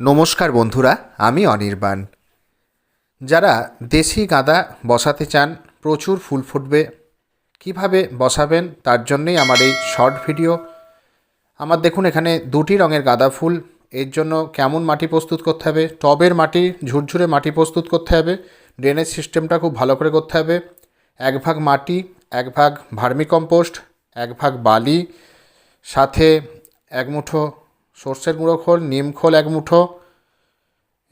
নমস্কার বন্ধুরা, আমি অনির্বাণ। যারা দেশি গাঁদা বসাতে চান, প্রচুর ফুল ফুটবে, কীভাবে বসাবেন তার জন্যই আমার এই শর্ট ভিডিও। আমার দেখুন এখানে দুটি রঙের গাঁদা ফুল, এর জন্য কেমন মাটি প্রস্তুত করতে হবে, টবের মাটি, ঝুরঝুরে মাটি প্রস্তুত করতে হবে ড্রেনেজ সিস্টেমটা খুব ভালো করে করতে হবে, এক ভাগ মাটি, এক ভাগ ভার্মিকম্পোস্ট, এক ভাগ বালি, সাথে এক মুঠো সর্ষের গুঁড়ো খোল, নিম খোল এক মুঠো।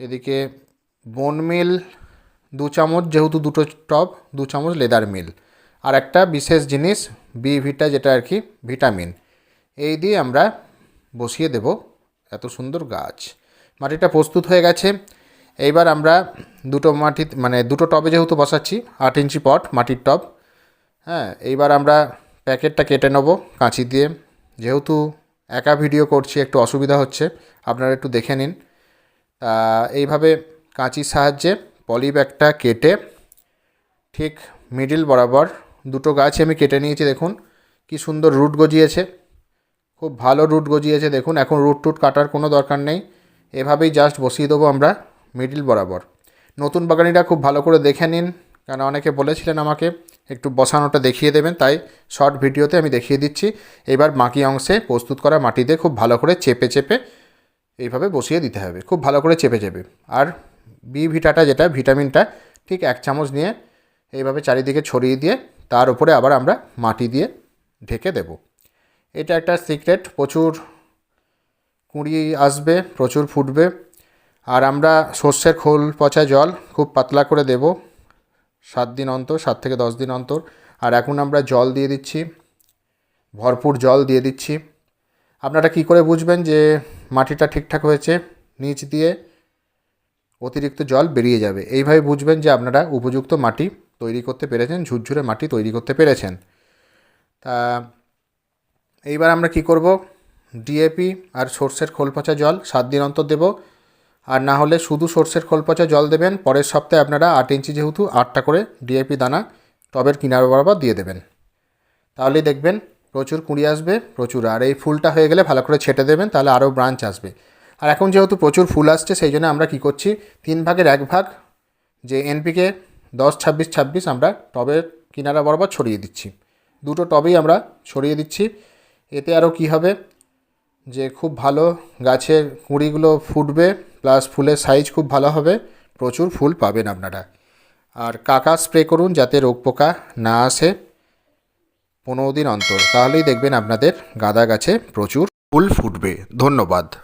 এদিকে বোন মিল দু চামচ, যেহেতু দুটো টব দু চামচ লেদার মিল আর একটা বিশেষ জিনিস বি ভিটা যেটা আর কি ভিটামিন এই দিয়ে আমরা বসিয়ে দেব এত সুন্দর গাছ। মাটিটা প্রস্তুত হয়ে গেছে। এইবার আমরা দুটো মাটি মানে দুটো টবে যেহেতু বসাচ্ছি, আট ইঞ্চি পট মাটির টব। হ্যাঁ এইবার আমরা প্যাকেটটা কেটে নেব কাঁচি দিয়ে। যেহেতু একা ভিডিও করছি, একটু অসুবিধা হচ্ছে। আপনারা একটু দেখে নিন। এইভাবে কাঁচির সাহায্যে পলি ব্যাগটা কেটে ঠিক মিডিল বরাবর দুটো গাছ আমি কেটে নিয়েছি, দেখুন কি সুন্দর রুট গজিয়েছে। খুব ভালো রুট গজিয়েছে, দেখুন এখন রুট টুট কাটার কোনো দরকার নেই। এভাবেই জাস্ট বসিয়ে দেবো আমরা মিডিল বরাবর। নতুন বাগানিরা খুব ভালো করে দেখে নিন, কেন অনেকে বলেছিলেন আমাকে একটু বসানোটা দেখিয়ে দেবেন, তাই শর্ট ভিডিওতে আমি দেখিয়ে দিচ্ছি। এবার বাকি অংশে প্রস্তুত করা মাটি দিয়ে খুব ভালো করে চেপে চেপে এইভাবে বসিয়ে দিতে হবে, খুব ভালো করে চেপে চেপে। আর বি ভিটাটা যেটা, ভিটামিনটা, ঠিক এক চামচ নিয়ে এইভাবে চারিদিকে ছড়িয়ে দিয়ে তার উপরে আবার আমরা মাটি দিয়ে ঢেকে দেব। এটা একটা সিক্রেট প্রচুর কুঁড়ি আসবে, প্রচুর ফুটবে। আর আমরা সর্ষের খোল, পচা জল খুব পাতলা করে দেব। সাত দিন অন্তর, সাত থেকে দশ দিন অন্তর। আর এখন আমরা জল দিয়ে দিচ্ছি, ভরপুর জল দিয়ে দিচ্ছি। আপনারা কি করে বুঝবেন যে মাটিটা ঠিকঠাক হয়েছে? নিচ দিয়ে অতিরিক্ত জল বেরিয়ে যাবে। এইভাবে বুঝবেন যে আপনারা উপযুক্ত মাটি তৈরি করতে পেরেছেন, ঝুরঝুরে মাটি তৈরি করতে পেরেছেন। তা এইবার আমরা কি করব? ডিএপি আর সর্ষের খোল পচা জল, সাত দিন অন্তর দেব। আর না হলে শুধু সর্ষের খোল পচা জল দেবেন, পরের সপ্তাহে আপনারা আট ইঞ্চি যেহেতু আটটা করে ডিএপি দানা টবের কিনার বরাবর দিয়ে দেবেন। তাহলেই দেখবেন প্রচুর কুঁড়ি আসবে, প্রচুর। আর এই ফুলটা হয়ে গেলে ভালো করে ছেটে দেবেন, তাহলে আরও ব্রাঞ্চ আসবে। আর এখন যেহেতু প্রচুর ফুল আসছে, সেই জন্য আমরা কী করছি, তিন ভাগের এক ভাগ যে এনপিকে দশ, ছাব্বিশ ছাব্বিশ আমরা টবের কিনারা বরাবর ছড়িয়ে দিচ্ছি। দুটো টবেই আমরা ছড়িয়ে দিচ্ছি। এতে আরও কী হবে? যে খুব ভালো গাছের কুঁড়িগুলো ফুটবে প্লাস ফুলের সাইজ খুব ভালো হবে, প্রচুর ফুল পাবেন আপনারা। আর কাকা স্প্রে করুন যাতে রোগ পোকা না আসে পনেরো দিন অন্তর। তাহলেই দেখবেন আপনাদের গাঁদা গাছে প্রচুর ফুল ফুটবে। ধন্যবাদ।